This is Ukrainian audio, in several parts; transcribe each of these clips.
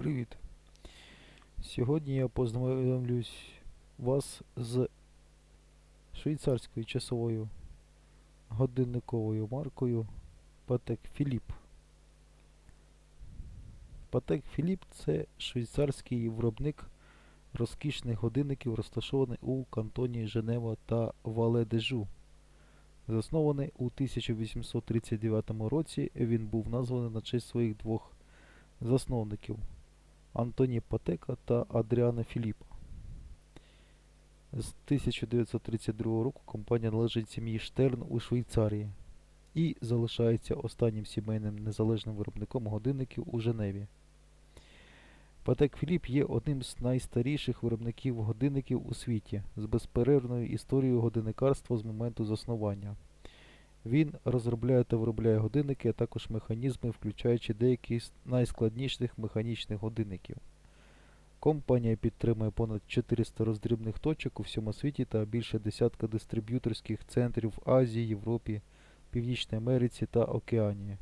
Привіт! Сьогодні я познайомлюсь вас з швейцарською часовою годинниковою маркою Patek Philippe. Patek Philippe це швейцарський виробник розкішних годинників, розташований у кантоні Женева та Вале-де-Жу. Заснований у 1839 році, він був названий на честь своїх двох засновників Антоні Патека та Адріана Філіпа. З 1932 року компанія належить сім'ї Штерн у Швейцарії і залишається останнім сімейним незалежним виробником годинників у Женеві. Патек Філіп є одним з найстаріших виробників годинників у світі з безперервною історією годинникарства з моменту заснування. Він розробляє та виробляє годинники, а також механізми, включаючи деякі з найскладніших механічних годинників. Компанія підтримує понад 400 роздрібних точок у всьому світі та більше десятка дистриб'юторських центрів в Азії, Європі, Північній Америці та Океанії.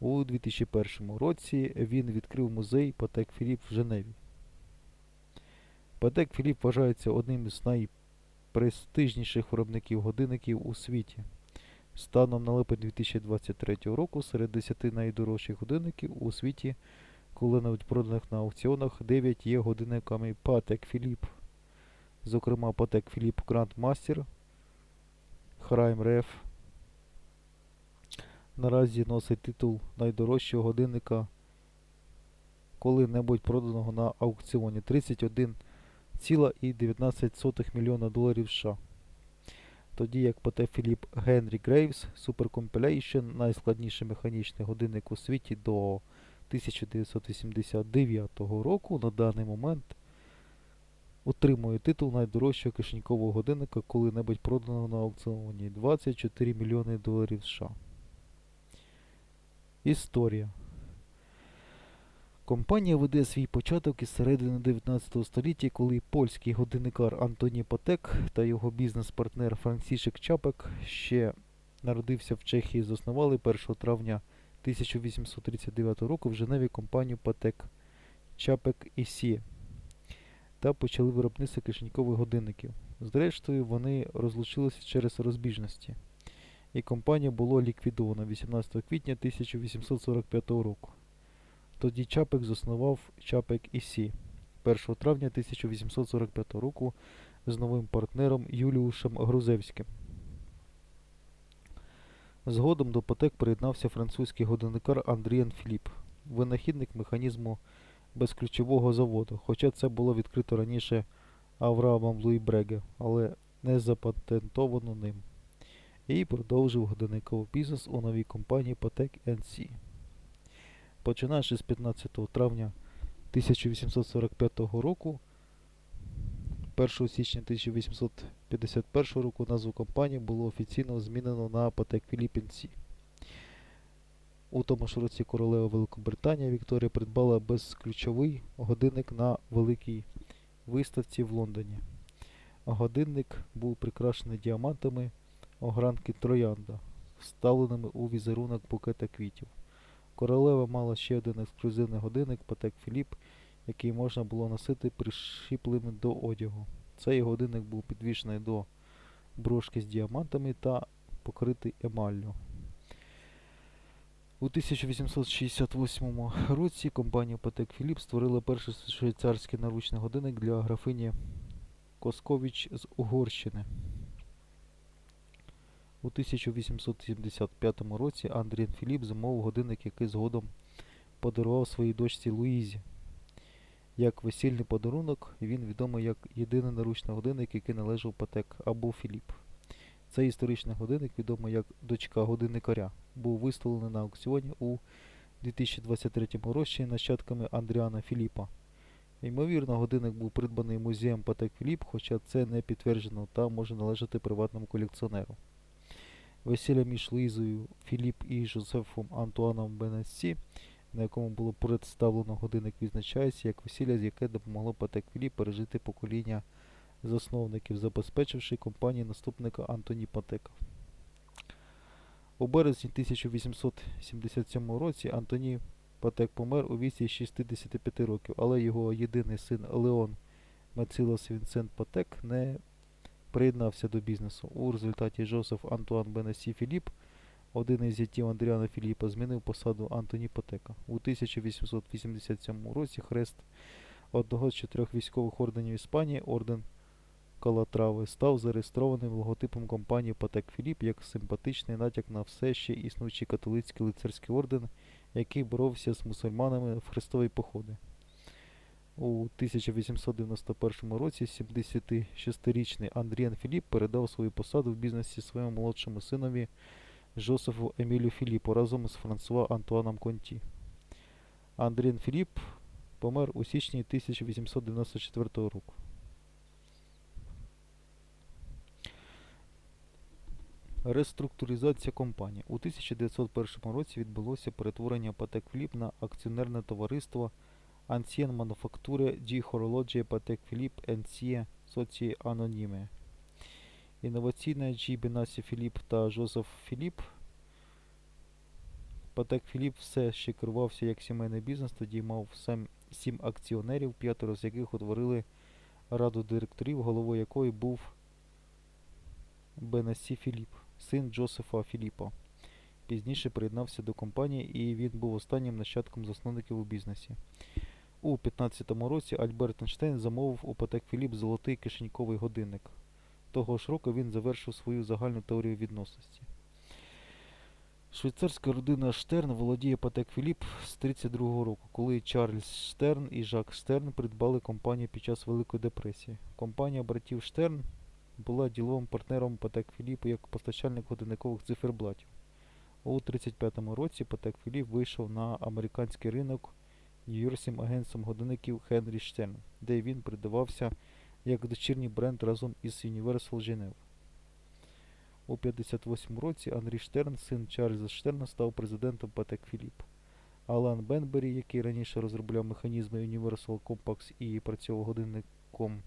У 2001 році він відкрив музей Патек Філіп в Женеві. Патек Філіп вважається одним з найпрестижніших виробників годинників у світі. Станом на липень 2023 року серед 10 найдорожчих годинників у світі, коли-небудь проданих на аукціонах, 9 є годинниками Patek Philippe. Зокрема, Patek Philippe Grand Master, Crime Ref. Наразі носить титул найдорожчого годинника коли-небудь проданого на аукціоні 31,19 мільйона доларів США тоді як Пате Філіп Генрі Грейвс Super Compilation, найскладніший механічний годинник у світі до 1989 року на даний момент отримує титул найдорожчого кишенькового годинника коли-небудь проданого на аукціоні 24 мільйони доларів США. Історія. Компанія веде свій початок із середини 19 століття, коли польський годинникар Антоні Потек та його бізнес-партнер Францішек Чапек ще народився в Чехії, заснували 1 травня 1839 року в Женеві компанію Патек Чапек і Сі та почали виробництво кишенькових годинників. Зрештою, вони розлучилися через розбіжності, і компанія було ліквідовано 18 квітня 1845 року. Тоді Чапек заснував Чапек і Сі 1 травня 1845 року з новим партнером Юліушем Грузевським. Згодом до Патек приєднався французький годинникар Андріан Філіп, винахідник механізму безключового заводу, хоча це було відкрито раніше Авраамом Луї Бреге, але не запатентовано ним. І продовжив годинниковий бізнес у новій компанії Patek NC. Починаючи з 15 травня 1845 року, 1 січня 1851 року назву компанії було офіційно змінено на Philippe NC. У тому ж році королева Великобританія Вікторія придбала безключовий годинник на великій виставці в Лондоні. Годинник був прикрашений діамантами огранки Троянда, вставленими у візерунок букета квітів. Королева мала ще один ексклюзивний годинник Patek Philippe, який можна було носити пришіпленим до одягу. Цей годинник був підвішений до брошки з діамантами та покритий емаллю. У 1868 році компанія Patek Philippe створила перший швейцарський наручний годинник для графині Коскович з Угорщини. У 1875 році Андріан Філіп замовив годинник, який згодом подарував своїй дочці Луїзі. Як весільний подарунок, він відомий як єдиний наручний годинник, який належав Патек або Філіп. Цей історичний годинник, відомий як дочка годинникаря, був виставлений на аукціоні у 2023 році нащадками Андріана Філіпа. Ймовірно, годинник був придбаний музеєм Патек Філіп, хоча це не підтверджено та може належати приватному колекціонеру. Весілля між Луїзою Філіп і Жозефом Антуаном Бенесці, на якому було представлено годинник, відзначається як весілля, з яке допомогло Патек Філіп пережити покоління засновників, забезпечивши компанії наступника Антоні Патека. У березні 1877 році Антоні Патек помер у віці 65 років, але його єдиний син Леон Мецилос Вінсент Патек не приєднався до бізнесу. У результаті Жозеф Антуан Бенесі Філіп, один із зятів Андріана Філіпа, змінив посаду Антоні Патека. У 1887 році хрест одного з чотирьох військових орденів Іспанії, орден Калатрави, став зареєстрованим логотипом компанії Патек Філіп як симпатичний натяк на все ще існуючий католицький лицарський орден, який боровся з мусульманами в хрестові походи. У 1891 році 76-річний Андріан Філіп передав свою посаду в бізнесі своєму молодшому синові Жозефу Емілю Філіпу разом з Франсуа Антуаном Конті. Андріан Філіп помер у січні 1894 року. Реструктуризація компанії. У 1901 році відбулося перетворення Патек Філіп на акціонерне товариство Ancien Manufacture di Horologie Patek Philippe NC Socie Anonyme. Інноваційна G. Бенасі Філіп та Жозеф Філіп. Патек Філіп все ще керувався як сімейний бізнес, тоді мав сем, сім акціонерів, п'ятеро з яких утворили раду директорів, головою якої був Бенасі Філіп, син Джозефа Філіпа. Пізніше приєднався до компанії і він був останнім нащадком засновників у бізнесі. У 15-му році Альберт Ейнштейн замовив у Патек Філіп золотий кишеньковий годинник. Того ж року він завершив свою загальну теорію відносності. Швейцарська родина Штерн володіє Патек Філіп з 32-го року, коли Чарльз Штерн і Жак Штерн придбали компанію під час Великої депресії. Компанія братів Штерн була діловим партнером Патек Філіпу як постачальник годинникових циферблатів. У 35-му році Патек Філіп вийшов на американський ринок нью-йоркським агентством годинників Хенрі Штерн, де він придавався як дочірній бренд разом із Universal Genève. У 58 році Андрій Штерн, син Чарльза Штерна, став президентом Патек Філіп. Алан Бенбері, який раніше розробляв механізми Universal Compax і працював годинником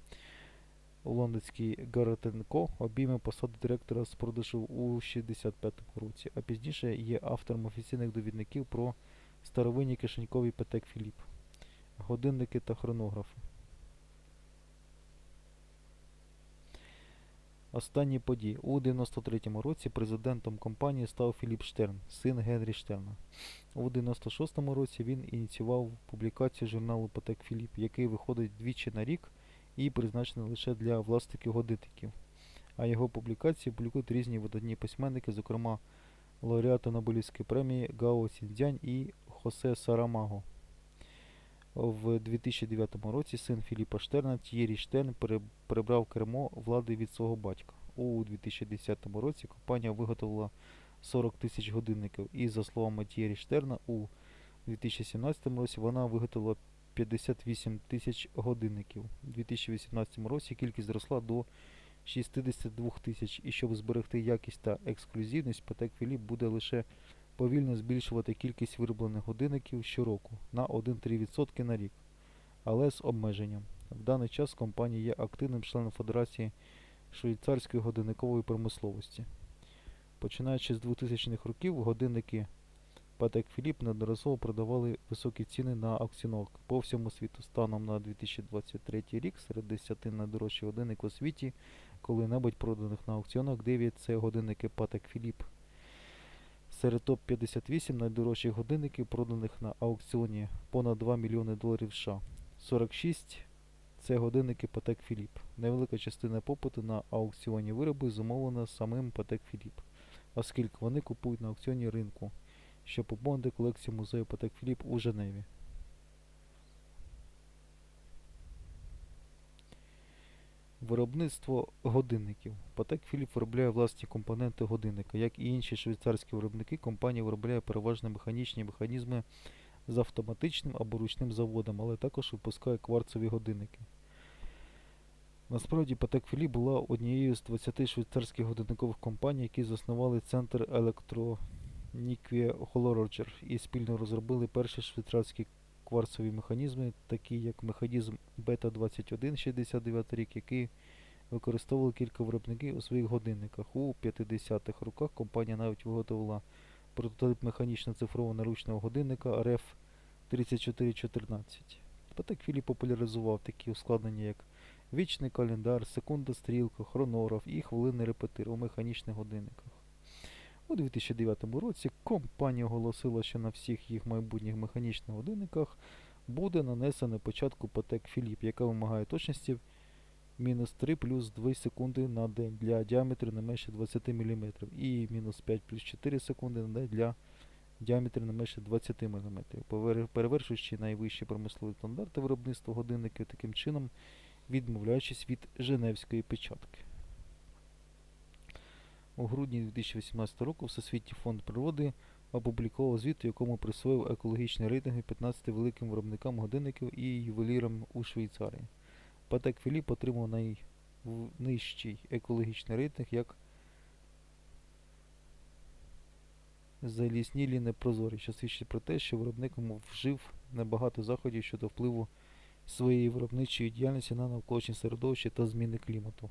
у лондонській Co, обійме посаду директора з продажу у 65 році, а пізніше є автором офіційних довідників про старовинні кишенькові Патек Філіп, годинники та хронографи. Останні події. У 93-му році президентом компанії став Філіп Штерн, син Генрі Штерна. У 96-му році він ініціював публікацію журналу Патек Філіп, який виходить двічі на рік і призначений лише для власників годинників. А його публікації публікують різні видатні письменники, зокрема лауреати Нобелівської премії Гао Ціндзянь і Хосе Сарамаго. В 2009 році син Філіпа Штерна Т'єрі Штерн перебрав кермо влади від свого батька. У 2010 році компанія виготовила 40 тисяч годинників і, за словами Т'єрі Штерна, у 2017 році вона виготовила 58 тисяч годинників. У 2018 році кількість зросла до 62 тисяч, і щоб зберегти якість та ексклюзивність, Patek Philippe буде лише повільно збільшувати кількість вироблених годинників щороку на 1-3% на рік, але з обмеженням. В даний час компанія є активним членом Федерації швейцарської годинникової промисловості. Починаючи з 2000-х років, годинники Patek Philippe неодноразово продавали високі ціни на аукціонах по всьому світу. Станом на 2023 рік серед 10 найдорожчих годинників у світі коли-небудь проданих на аукціонах 9 це годинники Patek Philippe. Серед топ-58 найдорожчих годинників, проданих на аукціоні понад 2 мільйони доларів США. 46 це годинники Patek Philippe. Невелика частина попиту на аукціоні вироби зумовлена самим Patek Philippe, оскільки вони купують на аукціоні ринку, щоб поповнити колекцію музею Patek Philippe у Женеві. Виробництво годинників. Patek Philippe виробляє власні компоненти годинника. Як і інші швейцарські виробники, компанія виробляє переважно механічні механізми з автоматичним або ручним заводом, але також випускає кварцеві годинники. Насправді Patek Philippe була однією з 20 швейцарських годинникових компаній, які заснували центр електроніки Holoroger і спільно розробили перші швейцарські кварцеві механізми, такі як механізм Beta 21 69 рік, який використовували кілька виробників у своїх годинниках. У 50-х роках компанія навіть виготовила прототип механічно цифрового наручного годинника RF 3414. Патек Філіп популяризував такі ускладнення, як вічний календар, секунда стрілка, хронограф і хвилинний репетир у механічних годинниках. У 2009 році компанія оголосила, що на всіх їх майбутніх механічних годинниках буде нанесено початку Патек Філіп, яка вимагає точності мінус 3 плюс 2 секунди на день для діаметру не менше 20 мм і мінус 5 плюс 4 секунди на день для діаметру не менше 20 мм, перевершуючи найвищі промислові стандарти виробництва годинників, таким чином відмовляючись від Женевської печатки. У грудні 2018 року Всесвітній фонд природи опублікував звіт, у якому присвоїв екологічні рейтинги 15 великим виробникам годинників і ювелірам у Швейцарії. Патек Філіп отримав найнижчий екологічний рейтинг як заліснілі непрозорі, що свідчить про те, що виробник вжив небагато заходів щодо впливу своєї виробничої діяльності на навколишнє середовище та зміни клімату.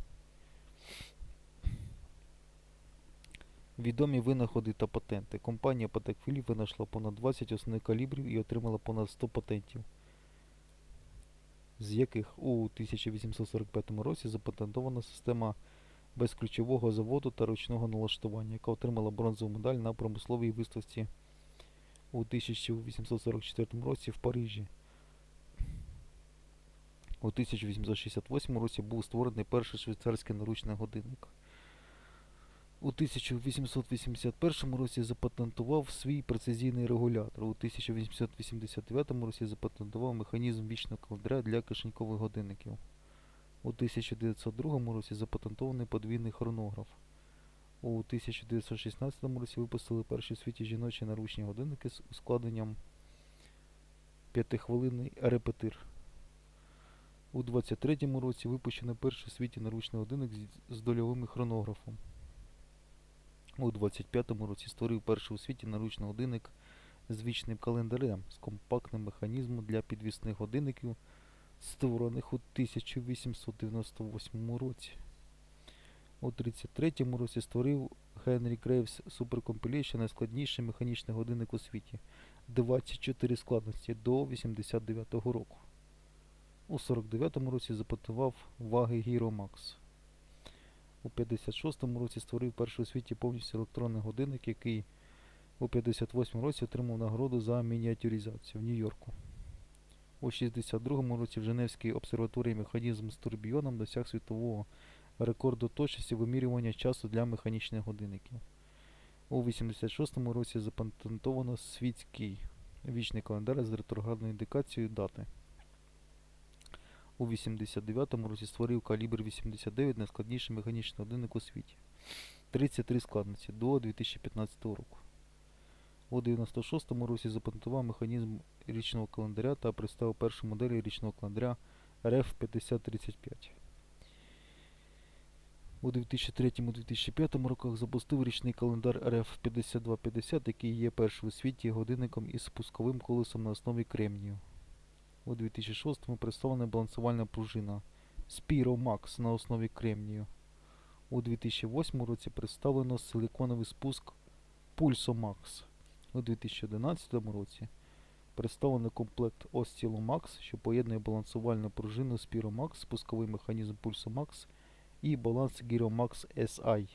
Відомі винаходи та патенти. Компанія Patek винайшла понад 20 основних калібрів і отримала понад 100 патентів, з яких у 1845 році запатентована система безключового заводу та ручного налаштування, яка отримала бронзову медаль на промисловій виставці у 1844 році в Парижі. У 1868 році був створений перший швейцарський наручний годинник. У 1881 році запатентував свій прецизійний регулятор. У 1889 році запатентував механізм вічного календаря для кишенькових годинників. У 1902 році запатентований подвійний хронограф. У 1916 році випустили перші в світі жіночі наручні годинники з ускладненням п'ятихвилинний репетир. У 23 році випущено перший у світі наручний годинник з дольовим хронографом. У 25-му році створив перший у світі наручний годинник з вічним календарем з компактним механізмом для підвісних годинників, створених у 1898 році. У 33 році створив Генрі Грейвс Super найскладніший механічний годинник у світі 24 складності до 89 року. У 49 році запатентував ваги Hero Max. У 56 році створив перший у світі повністю електронний годинник, який у 58-му році отримав нагороду за мініатюризацію в Нью-Йорку. У 62 році в Женевській обсерваторії механізм з турбіоном досяг світового рекорду точності вимірювання часу для механічних годинників. У 86-му році запатентовано світський вічний календар з ретроградною індикацією дати. У 89-му році створив калібр 89 найскладніший механічний годинник у світі. 33 складності до 2015 року. У 96-му році запатентував механізм річного календаря та представив першу модель річного календаря RF 5035. У 2003-2005 роках запустив річний календар RF 5250, який є першим у світі годинником із спусковим колесом на основі кремнію. У 2006 представлена балансувальна пружина Spiro Max на основі кремнію. У 2008 році представлено силиконовий спуск Pulso Max. У 2011 році представлено комплект Oscillo Max, що поєднує балансувальну пружину Spiro Max, спусковий механізм Pulso Max і баланс Max SI.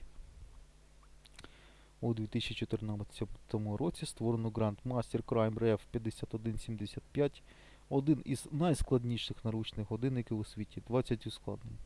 У 2014 році створено Grandmaster Crime Ref 5175 один із найскладніших наручних годинників у світі 20 ускладнень.